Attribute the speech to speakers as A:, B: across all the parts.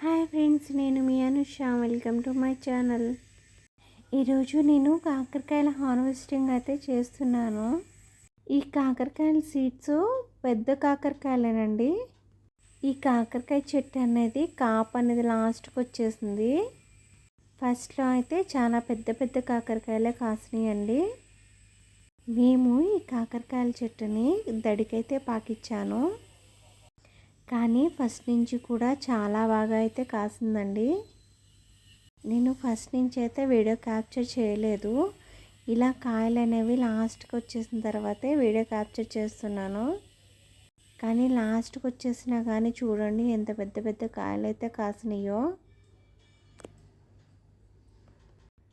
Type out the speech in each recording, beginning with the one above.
A: Hi friends నేను మీ Anusha. Welcome to my channel ఈరోజు నేను కాకరకాయల హార్వెస్టింగ్ అయితే చేస్తున్నాను. ఈ కాకరకాయల సీడ్స్ పెద్ద కాకరకాయలేనండి. ఈ కాకరకాయ చెట్టు అనేది కాప్ అనేది లాస్ట్కి వచ్చేసింది. ఫస్ట్లో అయితే చాలా పెద్ద పెద్ద కాకరకాయలే కాసినాయండి. మేము ఈ కాకరకాయల చెట్టుని దడికైతే పాకిచ్చాను. కానీ ఫస్ట్ నుంచి కూడా చాలా బాగా అయితే కాసిందండి. నేను ఫస్ట్ నుంచి అయితే వీడియో క్యాప్చర్ చేయలేదు. ఇలా కాయలు అనేవి లాస్ట్కి వచ్చేసిన తర్వాతే వీడియో క్యాప్చర్ చేస్తున్నాను. కానీ లాస్ట్కి వచ్చేసినా కానీ చూడండి ఎంత పెద్ద పెద్ద కాయలు అయితే కాసినాయో.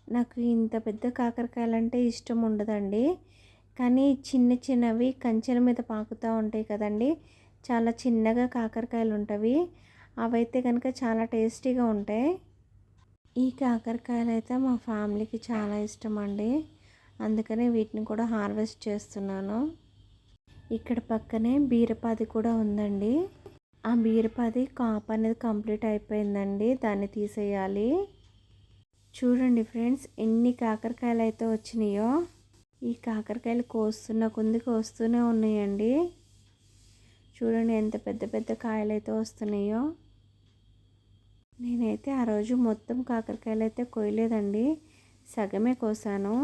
A: నాకు ఇంత పెద్ద కాకరకాయలు అంటే ఇష్టం ఉండదండి. కానీ చిన్న చిన్నవి కంచెల మీద పాకుతూ ఉంటాయి కదండి. చాలా చిన్నగా కాకరకాయలు ఉంటవి అవైతే కనుక చాలా టేస్టీగా ఉంటాయి. ఈ కాకరకాయలు అయితే మా ఫ్యామిలీకి చాలా ఇష్టం అండి అందుకనే వీటిని కూడా హార్వెస్ట్ చేస్తున్నాను. ఇక్కడ పక్కనే బీరపాది కూడా ఉందండి. ఆ బీరపాది కాప్ అనేది కంప్లీట్ అయిపోయిందండి. దాన్ని తీసేయాలి. చూడండి ఫ్రెండ్స్ ఎన్ని కాకరకాయలు అయితే వచ్చినాయో. ఈ కాకరకాయలు కోస్తున్న కొంది కోస్తూనే ఉన్నాయండి. చూడండి ఎంత పెద్ద పెద్ద కాయలు అయితే వస్తున్నాయో. నేనైతే ఆ రోజు మొత్తం కాకరకాయలు అయితే కొయ్యలేదండి. సగమే కోసాను.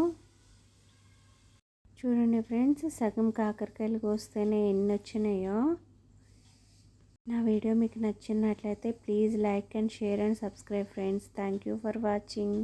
A: చూడండి ఫ్రెండ్స్ సగం కాకరకాయలు కోస్తేనే ఎన్ని వచ్చినాయో నా వీడియో మీకు నచ్చినట్లయితే please like and share and subscribe friends. Thank you for watching.